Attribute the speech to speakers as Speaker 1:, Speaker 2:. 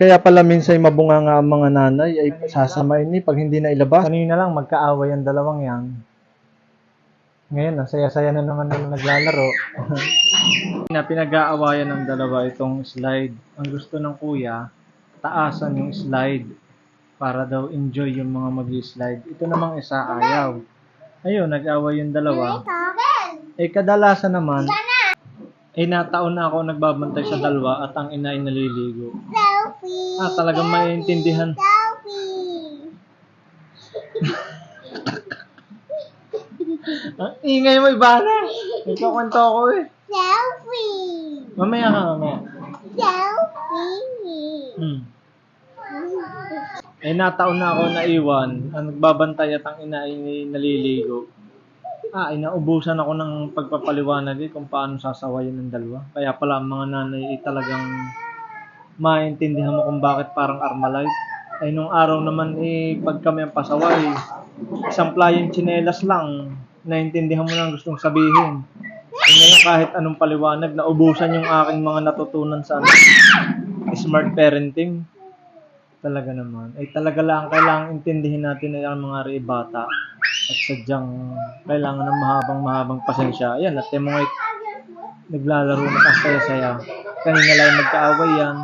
Speaker 1: Kaya pala minsan mabunga nga ang mga nanay ay sasamain ni pag hindi na ilabas. Kanina lang magkaaway ang dalawang yan. Ngayon, ang saya-saya na naman nila naglalaro. na pinag-aawayan ng dalawa itong slide. Ang gusto ng kuya, taasan yung slide para daw enjoy yung mga mag-slide. Ito namang isa ayaw. Ayun, nag-away yung dalawa. Eh, kadalasan naman, eh, nataon na ako nagbabantay sa dalawa at ang ina ay naliligo.
Speaker 2: Selfie!
Speaker 1: Ah, talagang maintindihan.
Speaker 2: Selfie!
Speaker 1: Ang ingay mo, Ibana. Ikakwento ako eh.
Speaker 2: Selfie!
Speaker 1: Mamaya ka, mamaya.
Speaker 2: Selfie!
Speaker 1: Hmm. Eh, nataon na ako naiwan. Ang nagbabantay at ang ina ay naliligo. Ah, inaubusan ako ng pagpapaliwanag eh kung paano sasawayin ng dalawa. Kaya pala ang mga nanay ay talagang maintindihan mo kung bakit parang Armalite. Ay nung araw naman eh, pag kami ang pasaway, isang playing tsinelas lang, naintindihan mo na gustong sabihin. Eh, ngayon kahit anong paliwanag, naubusan yung aking mga natutunan sa ano, smart parenting. Talaga naman. Ay talaga lang, kailangan intindihin natin ay ang mga bata at sadyang kailangan ng mahabang mahabang pasensya. Ayan, at yung mga naglalaro na ang saya-saya. Kanina lang magkaaway yan.